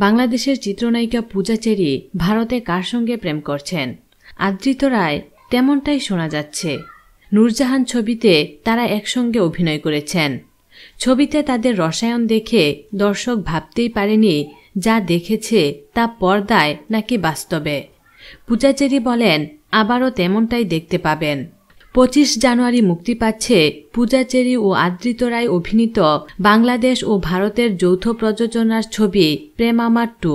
বাংলাদেশের চিত্রনায়িকা পূজা চেরি ভারতে কার সঙ্গে প্রেম করছেন? আদৃত রায়, তেমনটাই শোনা যাচ্ছে। নূরজাহান ছবিতে তারা একসঙ্গে অভিনয় করেছেন। ছবিতে তাদের রসায়ন দেখে দর্শক ভাবতেই পারেনি যা দেখেছে তা পর্দায় নাকি বাস্তবে। পূজাচেরি বলেন, আবারও তেমনটাই দেখতে পাবেন। পঁচিশ জানুয়ারি মুক্তি পাচ্ছে পূজাচেরি ও আদৃত রায় অভিনীত বাংলাদেশ ও ভারতের যৌথ প্রযোজনার ছবি প্রেম আমার টু।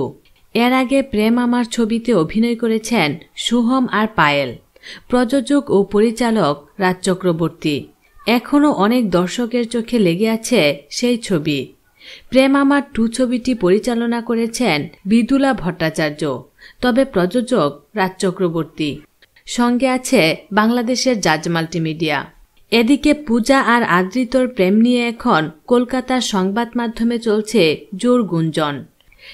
এর আগে প্রেম আমার ছবিতে অভিনয় করেছেন সুহম আর পায়েল, প্রযোজক ও পরিচালক রাজ চক্রবর্তী। এখনও অনেক দর্শকের চোখে লেগে আছে সেই ছবি। প্রেম আমার টু ছবিটি পরিচালনা করেছেন বিদুলা ভট্টাচার্য, তবে প্রযোজক রাজ চক্রবর্তী। সঙ্গে আছে বাংলাদেশের জাজ মাল্টিমিডিয়া। এদিকে পূজা আর আদৃতর প্রেম নিয়ে এখন কলকাতার সংবাদ মাধ্যমে চলছে জোর গুঞ্জন।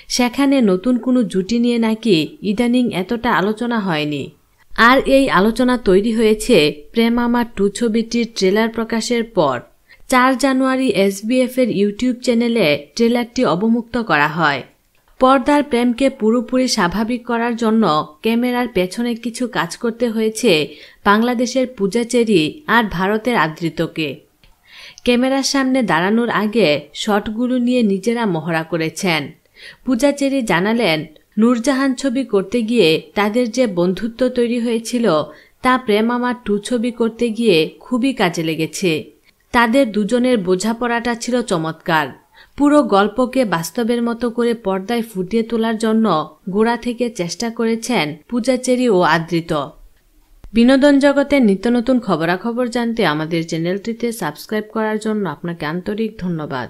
সেখানে নতুন কোনো জুটি নিয়ে নাকি ইদানিং এতটা আলোচনা হয়নি। আর এই আলোচনা তৈরি হয়েছে প্রেম আমার টু ছবিটির ট্রেলার প্রকাশের পর। চার জানুয়ারি এসবিএফ এর ইউটিউব চ্যানেলে ট্রেলারটি অবমুক্ত করা হয়। পর্দার প্রেমকে পুরোপুরি স্বাভাবিক করার জন্য ক্যামেরার পেছনে কিছু কাজ করতে হয়েছে বাংলাদেশের পূজাচেরি আর ভারতের আদৃতকে। ক্যামেরার সামনে দাঁড়ানোর আগে শটগুলো নিয়ে নিজেরা মহড়া করেছেন। পূজাচেরি জানালেন, নূরজাহান ছবি করতে গিয়ে তাদের যে বন্ধুত্ব তৈরি হয়েছিল, তা প্রেম আমার টু ছবি করতে গিয়ে খুবই কাজে লেগেছে। তাদের দুজনের বোঝাপড়াটা ছিল চমৎকার। পুরো গল্পকে বাস্তবের মতো করে পর্দায় ফুটিয়ে তোলার জন্য গোড়া থেকে চেষ্টা করেছেন পূজাচেরি ও আদৃত। বিনোদন জগতের নিত্য নতুন খবরাখবর জানতে আমাদের চ্যানেলটিতে সাবস্ক্রাইব করার জন্য আপনাকে আন্তরিক ধন্যবাদ।